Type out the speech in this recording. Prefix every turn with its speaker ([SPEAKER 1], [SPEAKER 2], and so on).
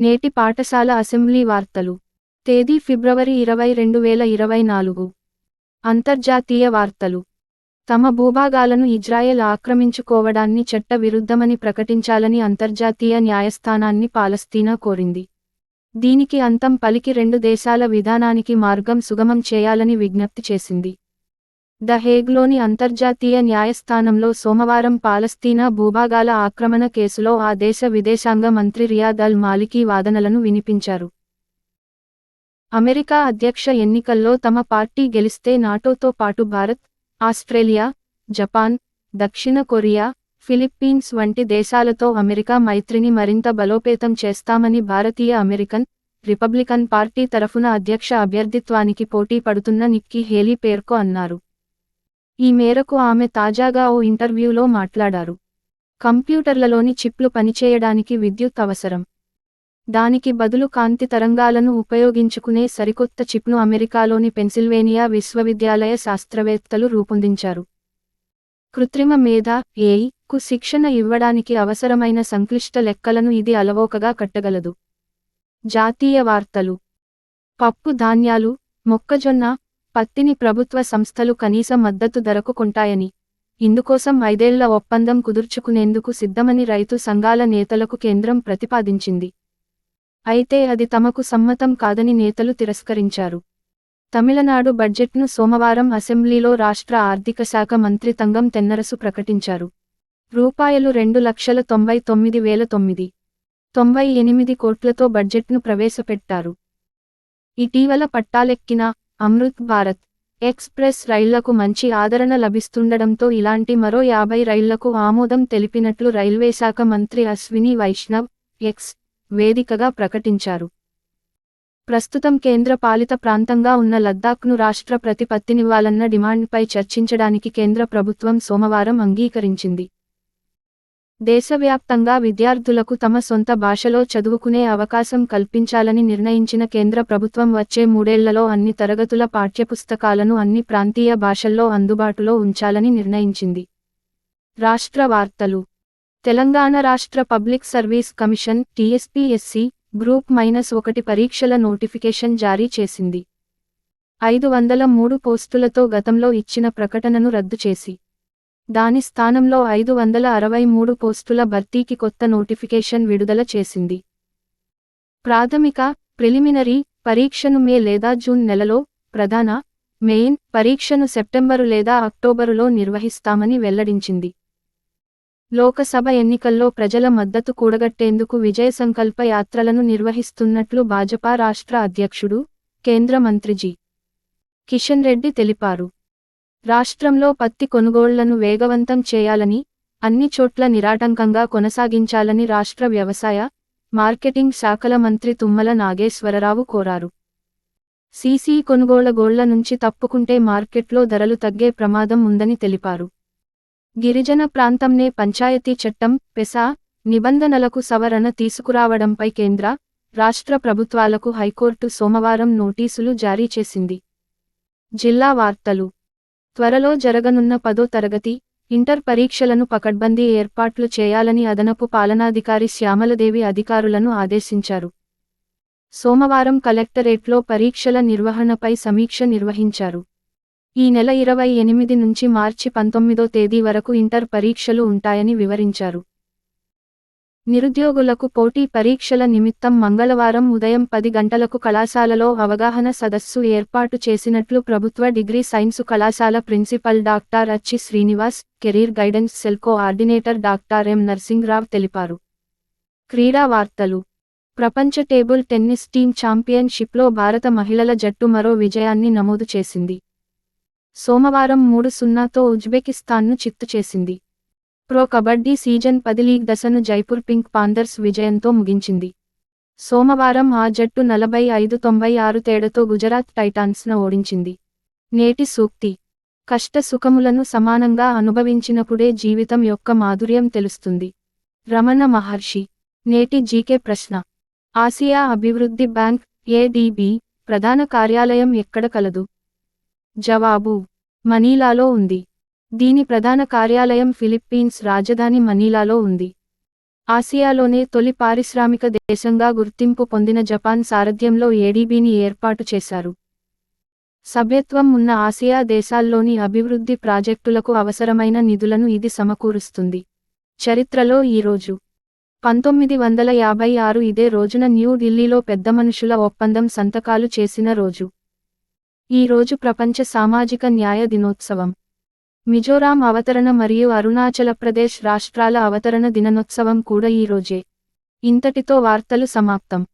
[SPEAKER 1] నేటి పాఠశాల అసెంబ్లీ వార్తలు. తేదీ ఫిబ్రవరి ఇరవై రెండు వేల ఇరవై నాలుగు. అంతర్జాతీయ వార్తలు. తమ భూభాగాలను ఇజ్రాయెల్ ఆక్రమించుకోవడాన్ని చట్ట విరుద్ధమని ప్రకటించాలని అంతర్జాతీయ న్యాయస్థానాన్ని పాలస్తీనా కోరింది. దీనికి అంతం పలికి రెండు దేశాల విధానానికి మార్గం సుగమం చేయాలని విజ్ఞప్తి చేసింది. ద హేగ్లోని అంతర్జాతీయ న్యాయస్థానంలో సోమవారం పాలస్తీనా భూభాగాల ఆక్రమణ కేసులో ఆ దేశ విదేశాంగ మంత్రి రియాద్ అల్ మాలికీ వాదనలను వినిపించారు. అమెరికా అధ్యక్ష ఎన్నికల్లో తమ పార్టీ గెలిస్తే నాటోతో పాటు భారత్ ఆస్ట్రేలియా జపాన్ దక్షిణ కొరియా ఫిలిప్పీన్స్ వంటి దేశాలతో అమెరికా మైత్రిని మరింత బలోపేతం చేస్తామని భారతీయ అమెరికన్ రిపబ్లికన్ పార్టీ తరఫున అధ్యక్ష అభ్యర్థిత్వానికి పోటీ పడుతున్న నిక్కీ హేలీ పేర్కో అన్నారు. ఈ మేరకు ఆమె తాజాగా ఓ ఇంటర్వ్యూలో మాట్లాడారు. కంప్యూటర్లలోని చిప్లు పనిచేయడానికి విద్యుత్ అవసరం. దానికి బదులు కాంతి తరంగాలను ఉపయోగించుకునే సరికొత్త చిప్ను అమెరికాలోని పెన్సిల్వేనియా విశ్వవిద్యాలయ శాస్త్రవేత్తలు రూపొందించారు. కృత్రిమ మేధ ఏఐ కు శిక్షణ ఇవ్వడానికి అవసరమైన సంక్లిష్ట లెక్కలను ఇది అలవోకగా కట్టగలదు. జాతీయ వార్తలు. పప్పు ధాన్యాలు మొక్కజొన్న పత్తిని ప్రభుత్వ సంస్థలు కనీస మద్దతు ధరకు కొంటాయని. ఇందుకోసం ఐదేళ్ళ ఒప్పందం కుదుర్చుకునేందుకు సిద్ధమని రైతు సంఘాల నేతలకు కేంద్రం ప్రతిపాదించింది. అయితే అది తమకు సమ్మతం కాదని నేతలు తిరస్కరించారు. తమిళనాడు బడ్జెట్ను సోమవారం అసెంబ్లీలో రాష్ట్ర ఆర్థిక శాఖ మంత్రి తంగం తెన్నరసు ప్రకటించారు. రూపాయలు రెండు లక్షల తొంభై తొమ్మిది వేల తొమ్మిది. తొంభై ఎనిమిది కోట్లతో బడ్జెట్ను ప్రవేశపెట్టారు. ఇటీవల పట్టాలెక్కిన అమృత్ భారత్ ఎక్స్ప్రెస్ రైళ్ళకు మంచి ఆదరణ లభిస్తుండడంతో ఇలాంటి మరో యాభై రైళ్ళకు ఆమోదం తెలిపినట్లు రైల్వేశాఖ మంత్రి అశ్విని వైష్ణవ్ ఎక్స్ వేదికగా ప్రకటించారు. ప్రస్తుతం కేంద్ర పాలిత ప్రాంతంగా ఉన్న లద్దాఖ్ను రాష్ట్ర ప్రతిపత్తినివ్వాలన్న డిమాండ్పై చర్చించడానికి కేంద్ర ప్రభుత్వం సోమవారం అంగీకరించింది. దేశవ్యాప్తంగా విద్యార్థులకు తమ సొంత భాషలో చదువుకునే అవకాశం కల్పించాలని నిర్ణయించిన కేంద్ర ప్రభుత్వం వచ్చే మూడేళ్ళలో అన్ని తరగతుల పాఠ్యపుస్తకాలను అన్ని ప్రాంతీయ భాషల్లో అందుబాటులో ఉంచాలని నిర్ణయించింది. రాష్ట్ర వార్తలు. తెలంగాణ రాష్ట్ర public service commission TSPSC group minus ఒకటి పరీక్షల నోటిఫికేషన్ జారీ చేసింది. ఐదు వందల మూడు పోస్టులతో గతంలో ఇచ్చిన ప్రకటనను రద్దు చేసి దాని స్థానంలో ఐదు వందల అరవై మూడు పోస్టుల భర్తీకి కొత్త నోటిఫికేషన్ విడుదల చేసింది. ప్రాథమిక ప్రిలిమినరీ పరీక్షను మే లేదా జూన్ నెలలో ప్రధాన మెయిన్ పరీక్షను సెప్టెంబరు లేదా అక్టోబరులో నిర్వహిస్తామని వెల్లడించింది. లోకసభ ఎన్నికల్లో ప్రజల మద్దతు కూడగట్టేందుకు విజయ సంకల్ప యాత్రలను నిర్వహిస్తున్నట్లు భాజపా రాష్ట్ర అధ్యక్షుడు కేంద్ర మంత్రి జీ. కిషన్ రెడ్డి తెలిపారు. రాష్ట్రంలో పత్తి కొనుగోళ్ళను వేగవంతం చేయాలని అన్ని చోట్ల నిరాటంకంగా కొనసాగించాలని రాష్ట్ర వ్యవసాయ మార్కెటింగ్ శాఖల మంత్రి తుమ్మల నాగేశ్వరరావు కోరారు. సీసీ కొనుగోళ్ళ నుంచి తప్పుకుంటే మార్కెట్లో ధరలు తగ్గే ప్రమాదం ఉందని తెలిపారు. గిరిజన ప్రాంతంనే పంచాయతీ చట్టం పెసా నిబంధనలకు సవరణ తీసుకురావడంపై కేంద్ర రాష్ట్ర ప్రభుత్వాలకు హైకోర్టు సోమవారం నోటీసులు జారీ చేసింది. జిల్లా వార్తలు త్వరలో జరగనున్న పదో తరగతి ఇంటర్ పరీక్షలను పకడ్బందీ ఏర్పాట్లు చేయాలని అదనపు పాలనాధికారి శ్యామలదేవి అధికారులను ఆదేశించారు. సోమవారం కలెక్టరేట్లో పరీక్షల నిర్వహణపై సమీక్ష నిర్వహించారు. ఈ నెల ఇరవై ఎనిమిది నుంచి మార్చి పంతొమ్మిదో తేదీ వరకు ఇంటర్ పరీక్షలు ఉంటాయని వివరించారు. నిరుద్యోగులకు పోటీ పరీక్షల నిమిత్తం మంగళవారం ఉదయం పది గంటలకు కళాశాలలో అవగాహన సదస్సు ఏర్పాటు చేసినట్లు ప్రభుత్వ డిగ్రీ సైన్సు కళాశాల principal doctor Achchi Srinivas career guidance cell coordinator doctor M Narsingrao తెలిపారు. క్రీడా వార్తలు. ప్రపంచ టేబుల్ టెన్నిస్ టీం ఛాంపియన్షిప్లో భారత మహిళల జట్టు మరో విజయాన్ని నమోదు చేసింది. సోమవారం మూడు సున్నాతో ఉజ్బెకిస్తాన్ను చిత్తు చేసింది. ప్రో కబడ్డీ సీజన్ పది లీగ్ దశను జైపూర్ పింక్ పాందర్స్ విజయంతో ముగించింది. సోమవారం ఆ జట్టు నలభై ఐదు తొంభై ఆరు తేడాతో గుజరాత్ టైటాన్స్ను ఓడించింది. నేటి సూక్తి. కష్ట సుఖములను సమానంగా అనుభవించినప్పుడే జీవితం యొక్క మాధుర్యం తెలుస్తుంది. రమణ మహర్షి. నేటి జీకే ప్రశ్న. ఆసియా అభివృద్ధి బ్యాంక్ ఏడిబి ప్రధాన కార్యాలయం ఎక్కడ కలదు? జవాబు. మనీలాలో ఉంది. దీని ప్రధాన కార్యాలయం ఫిలిప్పీన్స్ రాజధాని మనీలాలో ఉంది. ఆసియాలోనే తొలి పారిశ్రామిక దేశంగా గుర్తింపు పొందిన జపాన్ సారథ్యంలో ఏడీబీని ఏర్పాటు చేశారు. సభ్యత్వం ఉన్న ఆసియా దేశాల్లోని అభివృద్ధి ప్రాజెక్టులకు అవసరమైన నిధులను ఇది సమకూరుస్తుంది. చరిత్రలో ఈరోజు పంతొమ్మిది వందల యాభై ఆరు ఇదే రోజున న్యూఢిల్లీలో పెద్ద మనుషుల ఒప్పందం సంతకాలు చేసిన రోజు. ఈ రోజు ప్రపంచ సామాజిక న్యాయ దినోత్సవం. మిజోరాం అవతరణ మరియు అరుణాచల ప్రదేశ్ రాష్ట్రాల అవతరణ దినోత్సవం కూడా ఈ రోజే. ఇంతటితో వార్తలు సమాప్తం.